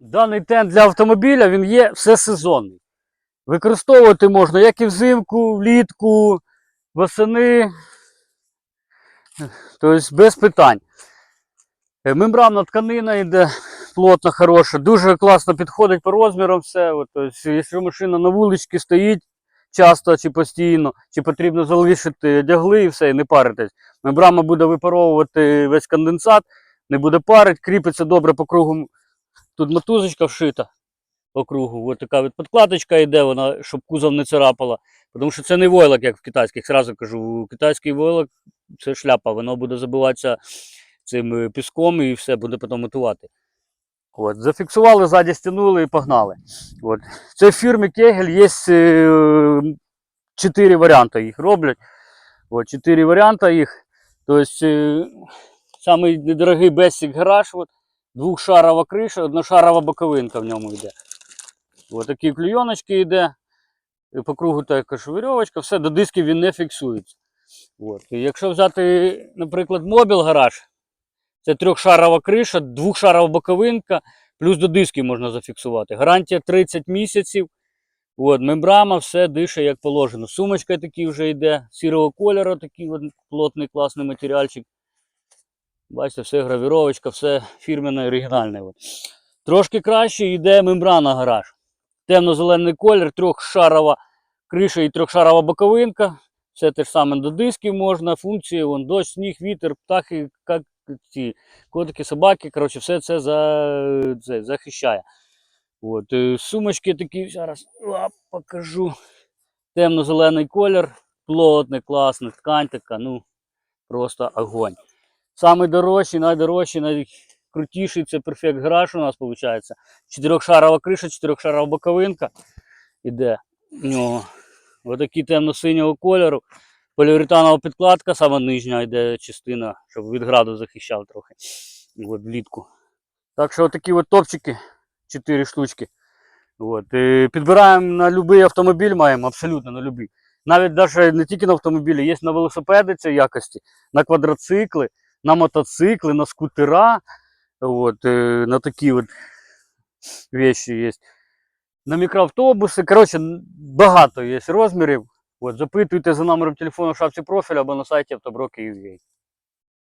Даний тент для автомобіля він є всесезонний. Використовувати можна як і взимку, влітку, восени. Тобто без питань. Е, Мембранна тканина йде плотно, хороша, дуже класно підходить по розмірам все. Тобто, якщо машина на вуличці стоїть часто чи постійно, чи потрібно залишити одягли і все, і не паритись. Мембрана буде випаровувати весь конденсат, не буде парить, кріпиться добре по кругу. Тут мотузочка вшита по кругу. Ось така от подкладочка йде, вона, щоб кузов не царапала. Тому що це не войлок, як в китайських. Зразу кажу, китайський войлок це шляпа, воно буде забиватися цим е, піском і все буде потім мотувати. От, зафіксували, ззаді стягнули і погнали. От. Це в фірмі Кегель є е, чотири варіанти їх роблять. От, чотири варіанти їх. Тобто, е, самий недорогий гараж, от, двохшарова криша, одношарова боковинка в ньому йде. Ось такі клюйоночки йде. І по кругу також вірьовочка, все, до дисків він не фіксується. От. І якщо взяти, наприклад, мобіл гараж, це трьохшарова криша, двохшарова боковинка, плюс до дисків можна зафіксувати. Гарантія 30 місяців. От, мембрама, все дише як положено. Сумочка такі вже йде, сірого кольору, такий от плотний класний матеріальчик. Бачите, все гравіровочка, все фірменне, оригінальне. Трошки краще йде мембрана гараж. Темно-зелений колір, трьохшарова криша і трьохшарова боковинка. Все те ж саме до дисків можна, функції, вон, дощ, сніг, вітер, птахи, як ці котики, собаки. Коротше, все це, за, це захищає. От, е, сумочки такі, зараз оп, покажу. Темно-зелений колір, плотний, класний, ткань така, ну, просто огонь. Самий дорожчий, найдорожчий, найкрутіший це Perfect Garage у нас виходить. Чотирьохшарова криша, чотирьохшарова боковинка іде в нього. Отакий темно-синього кольору. Поліуретанова підкладка, сама нижня йде частина, щоб від граду захищав трохи. От, влітку. Так що такі от топчики, 4 штучки. От. І підбираємо на будь-який автомобіль, маємо абсолютно на будь-який. Навіть даже не тільки на автомобілі, є на велосипеди цієї якості, на квадроцикли, на мотоцикли, на скутера. вот, е, на такі от вещи є. На мікроавтобуси. Коротше, багато є розмірів. От, запитуйте за номером телефону в шапці профіля або на сайті автобро Київ.ua.